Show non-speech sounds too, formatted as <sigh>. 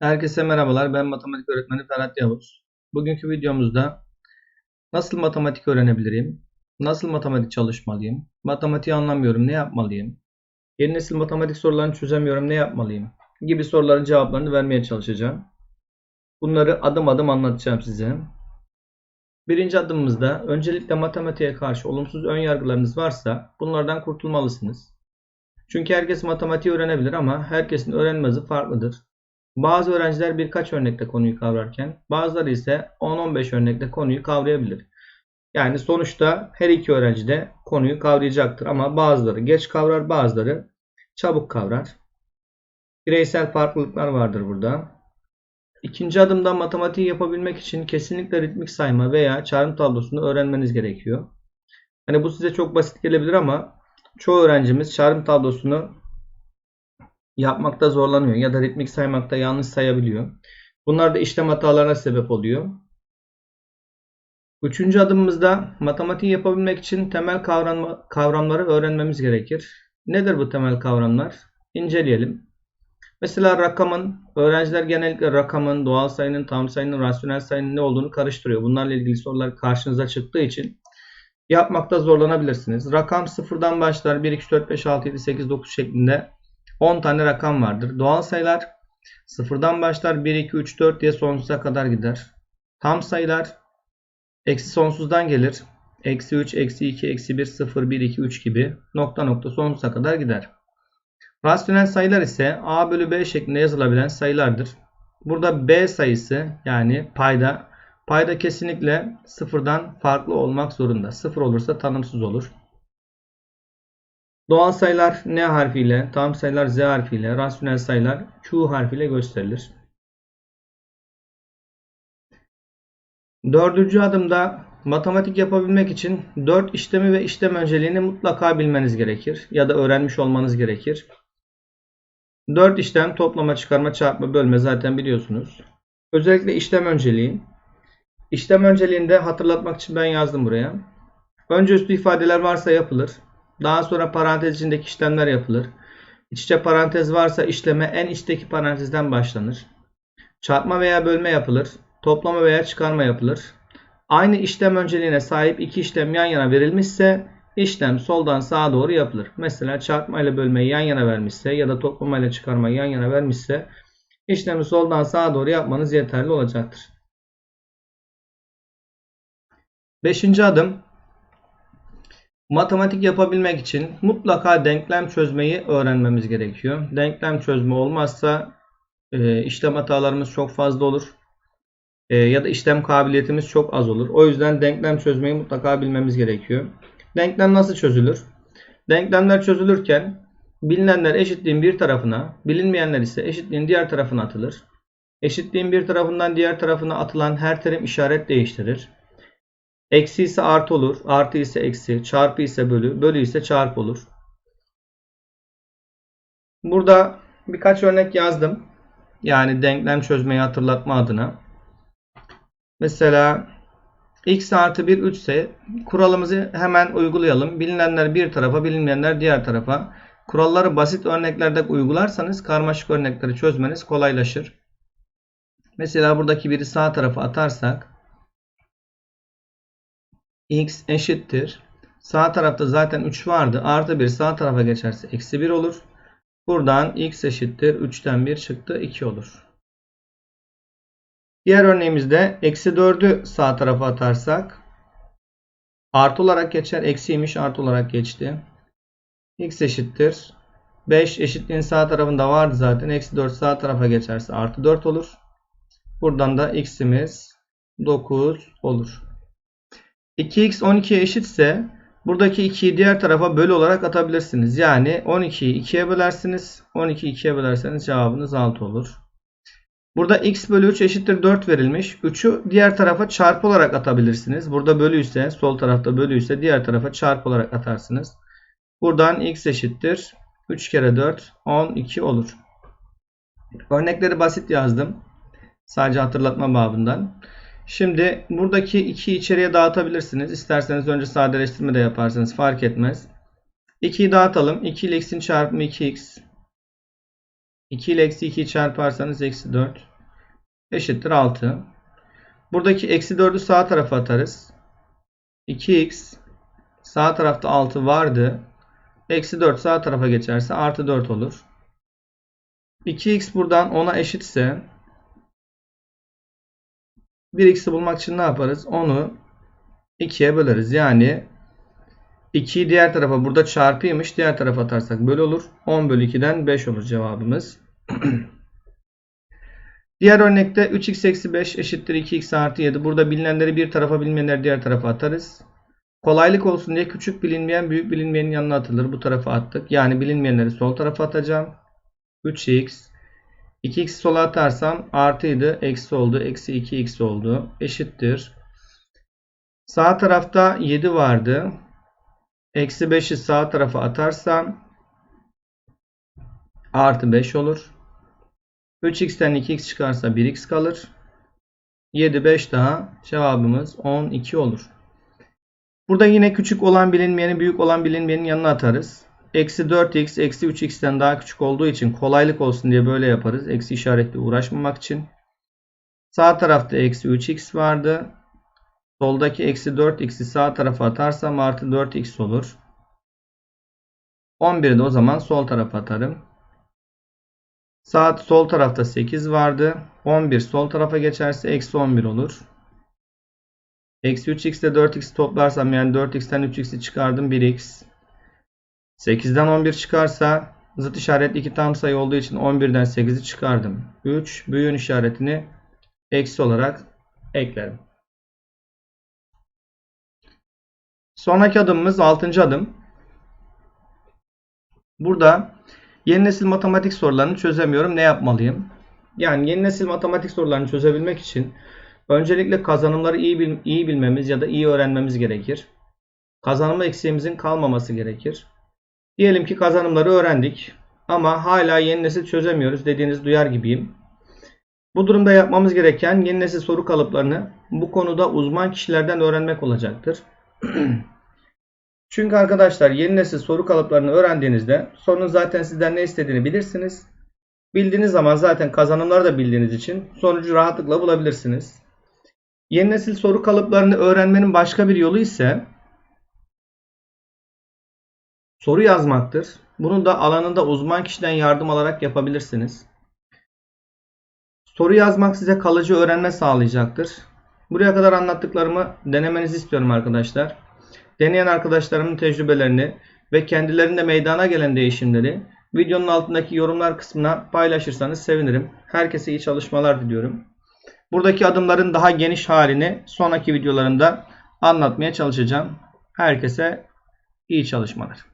Herkese merhabalar. Ben matematik öğretmeni Ferhat Yavuz. Bugünkü videomuzda nasıl matematik öğrenebilirim? Nasıl matematik çalışmalıyım? Matematiği anlamıyorum, ne yapmalıyım? Yeni nesil matematik sorularını çözemiyorum, ne yapmalıyım? Gibi soruların cevaplarını vermeye çalışacağım. Bunları adım adım anlatacağım size. Birinci adımımızda öncelikle matematiğe karşı olumsuz ön yargılarınız varsa bunlardan kurtulmalısınız. Çünkü herkes matematiği öğrenebilir ama herkesin öğrenme hızı farklıdır. Bazı öğrenciler birkaç örnekte konuyu kavrarken bazıları ise 10-15 örnekte konuyu kavrayabilir. Yani sonuçta her iki öğrenci de konuyu kavrayacaktır ama bazıları geç kavrar bazıları çabuk kavrar. Bireysel farklılıklar vardır burada. İkinci adımda matematiği yapabilmek için kesinlikle ritmik sayma veya çarpım tablosunu öğrenmeniz gerekiyor. Hani bu size çok basit gelebilir ama çoğu öğrencimiz çarpım tablosunu yapmakta zorlanıyor ya da ritmik saymakta yanlış sayabiliyor. Bunlar da işlem hatalarına sebep oluyor. Üçüncü adımımızda matematiği yapabilmek için temel kavram, kavramları öğrenmemiz gerekir. Nedir bu temel kavramlar? İnceleyelim. Mesela rakamın, öğrenciler genellikle rakamın, doğal sayının, tam sayının, rasyonel sayının ne olduğunu karıştırıyor. Bunlarla ilgili sorular karşınıza çıktığı için yapmakta zorlanabilirsiniz. Rakam sıfırdan başlar. 1, 2, 3, 4, 5, 6, 7, 8, 9 şeklinde 10 tane rakam vardır. Doğal sayılar sıfırdan başlar 1, 2, 3, 4 diye sonsuza kadar gider. Tam sayılar eksi sonsuzdan gelir. Eksi 3, eksi 2, eksi 1, 0, 1, 2, 3 gibi nokta nokta sonsuza kadar gider. Rasyonel sayılar ise a bölü b şeklinde yazılabilen sayılardır. Burada b sayısı yani payda payda kesinlikle sıfırdan farklı olmak zorunda. Sıfır olursa tanımsız olur. Doğal sayılar N harfiyle, tam sayılar Z harfiyle, rasyonel sayılar Q harfiyle gösterilir. Dördüncü adımda matematik yapabilmek için 4 işlemi ve işlem önceliğini mutlaka bilmeniz gerekir ya da öğrenmiş olmanız gerekir. 4 işlem toplama, çıkarma, çarpma, bölme zaten biliyorsunuz. Özellikle işlem önceliği. İşlem önceliğinde hatırlatmak için ben yazdım buraya. Önce üstü ifadeler varsa yapılır. Daha sonra parantez içindeki işlemler yapılır. İç içe parantez varsa işleme en içteki parantezden başlanır. Çarpma veya bölme yapılır. Toplama veya çıkarma yapılır. Aynı işlem önceliğine sahip iki işlem yan yana verilmişse işlem soldan sağa doğru yapılır. Mesela çarpma ile bölmeyi yan yana vermişse ya da toplama ile çıkarmayı yan yana vermişse işlemi soldan sağa doğru yapmanız yeterli olacaktır. Beşinci adım Matematik yapabilmek için mutlaka denklem çözmeyi öğrenmemiz gerekiyor. Denklem çözme olmazsa e, işlem hatalarımız çok fazla olur. E, ya da işlem kabiliyetimiz çok az olur. O yüzden denklem çözmeyi mutlaka bilmemiz gerekiyor. Denklem nasıl çözülür? Denklemler çözülürken bilinenler eşitliğin bir tarafına, bilinmeyenler ise eşitliğin diğer tarafına atılır. Eşitliğin bir tarafından diğer tarafına atılan her terim işaret değiştirir. Eksi ise artı olur. Artı ise eksi. Çarpı ise bölü. Bölü ise çarpı olur. Burada birkaç örnek yazdım. Yani denklem çözmeyi hatırlatma adına. Mesela x artı 1 3 ise kuralımızı hemen uygulayalım. Bilinenler bir tarafa bilinmeyenler diğer tarafa. Kuralları basit örneklerde uygularsanız karmaşık örnekleri çözmeniz kolaylaşır. Mesela buradaki biri sağ tarafa atarsak x eşittir. Sağ tarafta zaten 3 vardı. Artı 1 sağ tarafa geçerse eksi 1 olur. Buradan x eşittir. 3'ten 1 çıktı. 2 olur. Diğer örneğimizde eksi 4'ü sağ tarafa atarsak artı olarak geçer. Eksiymiş artı olarak geçti. x eşittir. 5 eşitliğin sağ tarafında vardı zaten. Eksi 4 sağ tarafa geçerse artı 4 olur. Buradan da x'imiz 9 olur. 2x 12'ye eşitse buradaki 2'yi diğer tarafa bölü olarak atabilirsiniz. Yani 12'yi 2'ye bölersiniz. 12'yi 2'ye bölerseniz cevabınız 6 olur. Burada x bölü 3 eşittir 4 verilmiş. 3'ü diğer tarafa çarpı olarak atabilirsiniz. Burada bölü ise sol tarafta bölü ise diğer tarafa çarpı olarak atarsınız. Buradan x eşittir. 3 kere 4 12 olur. Örnekleri basit yazdım. Sadece hatırlatma babından. Şimdi buradaki 2'yi içeriye dağıtabilirsiniz. İsterseniz önce sadeleştirme de yaparsanız fark etmez. 2'yi dağıtalım. 2 ile x'in çarpımı 2x. 2 ile eksi 2'yi çarparsanız eksi 4 eşittir 6. Buradaki eksi 4'ü sağ tarafa atarız. 2x sağ tarafta 6 vardı. Eksi 4 sağ tarafa geçerse artı 4 olur. 2x buradan 10'a eşitse 1x'i bulmak için ne yaparız? 10'u 2'ye böleriz. Yani 2'yi diğer tarafa burada çarpıymış. Diğer tarafa atarsak bölü olur. 10 bölü 2'den 5 olur cevabımız. <clears throat> diğer örnekte 3x eksi 5 eşittir 2x artı 7. Burada bilinenleri bir tarafa bilmeyenleri diğer tarafa atarız. Kolaylık olsun diye küçük bilinmeyen büyük bilinmeyenin yanına atılır. Bu tarafa attık. Yani bilinmeyenleri sol tarafa atacağım. 3x 2x sola atarsam artıydı. Eksi oldu. Eksi 2x oldu. Eşittir. Sağ tarafta 7 vardı. Eksi 5'i sağ tarafa atarsam artı 5 olur. 3x'ten 2x çıkarsa 1x kalır. 7 5 daha cevabımız 12 olur. Burada yine küçük olan bilinmeyeni büyük olan bilinmeyenin yanına atarız. Eksi 4x eksi 3x'ten daha küçük olduğu için kolaylık olsun diye böyle yaparız. Eksi işaretle uğraşmamak için. Sağ tarafta eksi 3x vardı. Soldaki eksi 4x'i sağ tarafa atarsam artı 4x olur. 11'i de o zaman sol tarafa atarım. Sağ sol tarafta 8 vardı. 11 sol tarafa geçerse eksi 11 olur. Eksi 3x ile 4x toplarsam yani 4x'ten 3x'i çıkardım 1x. 8'den 11 çıkarsa zıt işaretli iki tam sayı olduğu için 11'den 8'i çıkardım. 3 büyüğün işaretini eksi olarak eklerim. Sonraki adımımız 6. adım. Burada yeni nesil matematik sorularını çözemiyorum. Ne yapmalıyım? Yani yeni nesil matematik sorularını çözebilmek için öncelikle kazanımları iyi, bil, iyi bilmemiz ya da iyi öğrenmemiz gerekir. Kazanımı eksiğimizin kalmaması gerekir. Diyelim ki kazanımları öğrendik ama hala yeni nesil çözemiyoruz dediğiniz duyar gibiyim. Bu durumda yapmamız gereken yeni nesil soru kalıplarını bu konuda uzman kişilerden öğrenmek olacaktır. <clears throat> Çünkü arkadaşlar yeni nesil soru kalıplarını öğrendiğinizde sorunun zaten sizden ne istediğini bilirsiniz. Bildiğiniz zaman zaten kazanımları da bildiğiniz için sonucu rahatlıkla bulabilirsiniz. Yeni nesil soru kalıplarını öğrenmenin başka bir yolu ise soru yazmaktır. Bunu da alanında uzman kişiden yardım alarak yapabilirsiniz. Soru yazmak size kalıcı öğrenme sağlayacaktır. Buraya kadar anlattıklarımı denemenizi istiyorum arkadaşlar. Deneyen arkadaşlarımın tecrübelerini ve kendilerinde meydana gelen değişimleri videonun altındaki yorumlar kısmına paylaşırsanız sevinirim. Herkese iyi çalışmalar diliyorum. Buradaki adımların daha geniş halini sonraki videolarımda anlatmaya çalışacağım. Herkese iyi çalışmalar.